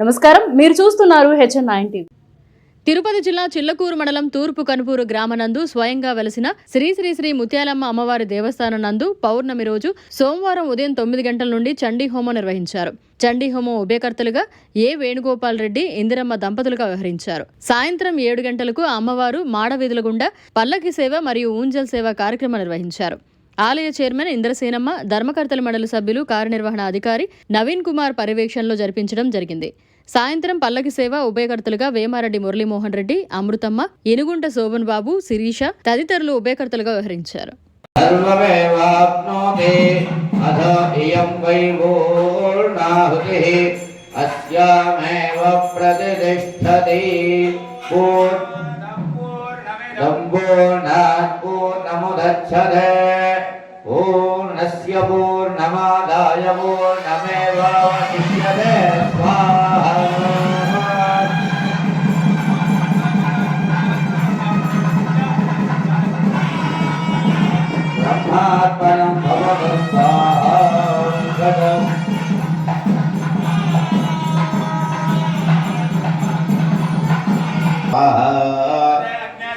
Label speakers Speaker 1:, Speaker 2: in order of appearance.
Speaker 1: నమస్కారం. మీరు చూస్తున్నారు హెచ్ఎన్ నైన్ టీవీ
Speaker 2: తిరుపతి జిల్లా చిల్లకూరు మండలం తూర్పు కనుపూరు గ్రామనందు స్వయంగా వెలసిన శ్రీ శ్రీ శ్రీ ముత్యాలమ్మ అమ్మవారి దేవస్థానం నందు పౌర్ణమి రోజు సోమవారం ఉదయం తొమ్మిది గంటల నుండి చండీ హోమం నిర్వహించారు. చండీ హోమం ఉభయకర్తలుగా ఏ వేణుగోపాల్ రెడ్డి ఇందిరమ్మ దంపతులుగా వ్యవహరించారు. సాయంత్రం ఏడు గంటలకు అమ్మవారు మాడవీధుల గుండా పల్లకి సేవ మరియు ఊంజల్ సేవ కార్యక్రమం నిర్వహించారు. ఆలయ చైర్మన్ ఇంద్రసేనమ్మ ధర్మకర్తల మండలి సభ్యులు కార్యనిర్వహణ అధికారి నవీన్ కుమార్ పర్యవేక్షణలో జరిపించడం జరిగింది. సాయంత్రం పల్లకి సేవ ఉభయకర్తలుగా వేమారెడ్డి మురళీమోహన్ రెడ్డి అమృతమ్మ ఎనుగుంట శోభన్ బాబు శిరీష తదితరులు ఉభయకర్తలుగా వ్యవహరించారు.
Speaker 3: पूर्णस्य पूर्णमादाय पूर्णमेवावशिष्यते स्वाहा ब्रह्मात्मनं भवदस्ताम् समिधः सप्तयुक्त्वा